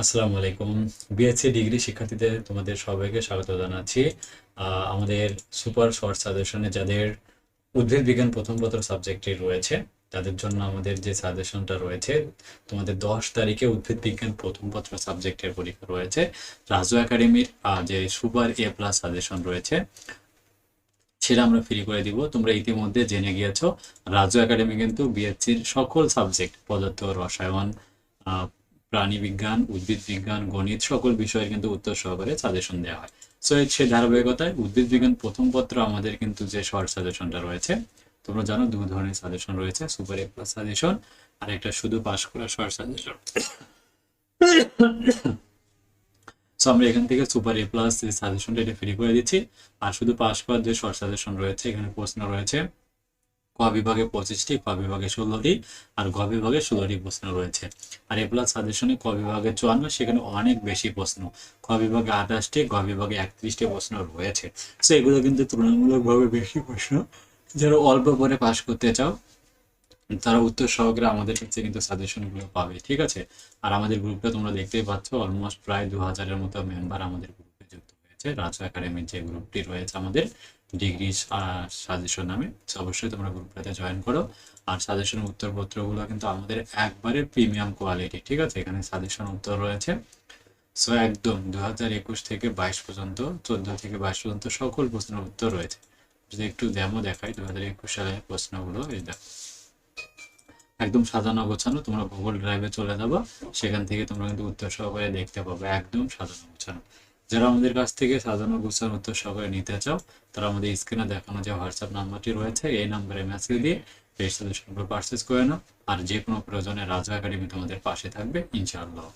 আসসালামু আলাইকুম। BSc degree শিক্ষার্থীদের তোমাদের সবাইকে স্বাগত জানাচ্ছি। আমাদের সুপার শর্ট সাজেশনে যাদের উদ্ভিদ বিজ্ঞান প্রথম পত্র সাবজেক্টে রয়েছে, তাদের জন্য আমাদের যে সাজেশনটা রয়েছে, তোমাদের দশ তারিখে উদ্ভিদ বিজ্ঞান প্রথম পত্র সাবজেক্টের পরীক্ষা রয়েছে। রাজু একাডেমির যে সুপার এ প্লাস সাজেশন রয়েছে, সেটা আমরা ফ্রি করে দিব। তোমরা ইতিমধ্যে জেনে গিয়েছো, রাজু একাডেমি কিন্তু বিএসসির সকল সাবজেক্ট পদার্থ, রসায়ন আহ, প্রাণী বিজ্ঞান উদ্ভিদ বিজ্ঞান গণিত সকল বিষয়ের কিন্তু উত্তর সহকারে সাজেশন দেওয়া হয়। সো সে ধারাবাহিকতায় উদ্ভিদ বিজ্ঞান প্রথম পত্র আমাদের কিন্তু যে শর্ট সাজেশনটা রয়েছে তোমরা জানো দু ধরনের সাজেশন রয়েছে সুপার এ প্লাস সাজেশন আর একটা শুধু পাস করা শর্ট সাজেশন সো আমরা এখান থেকে সুপার এ প্লাস সাজেশনটা এটা ফ্রি করে দিচ্ছি আর শুধু পাস করার যে শর্ট সাজেশন রয়েছে এখানে প্রশ্ন রয়েছে বিভাগে পঁচিশটি ক বিভাগে ষোলোটি আর গ বিভাগে ষোলোটি প্রশ্ন রয়েছে। আর এ প্লাস সাজেশনে ক বিভাগে চুয়ান্ন, সেখানে অনেক বেশি প্রশ্ন। ক বিভাগে আঠাশটি, গ বিভাগে একত্রিশটি প্রশ্ন রয়েছে। সো এগুলো কিন্তু তুলনামূলকভাবে বেশি প্রশ্ন। যারা অল্প পরে পাশ করতে চাও, তারা উত্তর সহকারে আমাদের কাছে কিন্তু সাজেশনগুলো পাবে, ঠিক আছে? আর আমাদের গ্রুপটা তোমরা দেখতেই পাচ্ছ অলমোস্ট প্রায় দু হাজারের মতো মেম্বার আমাদের গ্রুপে হয়েছে রাজু একাডেমির যে গ্রুপটি রয়েছে আমাদের, ডিগ্রি সাজেশন নামে অবশ্যই তোমরা গ্রুপটাতে জয়েন করো। আর সাজেশনের উত্তরপত্রগুলো কিন্তু আমাদের একবারে প্রিমিয়াম কোয়ালিটি ঠিক আছে? এখানে সাজেশন উত্তর রয়েছে। সো একদম দু থেকে বাইশ পর্যন্ত, চোদ্দ থেকে বাইশ পর্যন্ত সকল প্রশ্নের উত্তর রয়েছে। যদি একটু ডেমো দেখাই দু হাজার একুশ সালের প্রশ্নগুলো, এই একদম সাজানো গোছানো, তোমরা গুগল ড্রাইভে চলে যাব, সেখান থেকে তোমরা কিন্তু উত্তর সহকারে দেখতে পাবে, একদম সাজানো গোছানো। যারা আমাদের কাছ থেকে সাজানো গুছানো উত্তর সবাই নিতে চাও, তারা আমাদের স্ক্রিনে দেখানো যে হোয়াটসঅ্যাপ নাম্বারটি রয়েছে, এই নাম্বারে মেসেজ দিয়ে সাজেশনগুলো পারচেস করে নাও। আর যে কোনো প্রয়োজনে রাজা একাডেমি তোমাদের পাশে থাকবে, ইনশাআল্লাহ।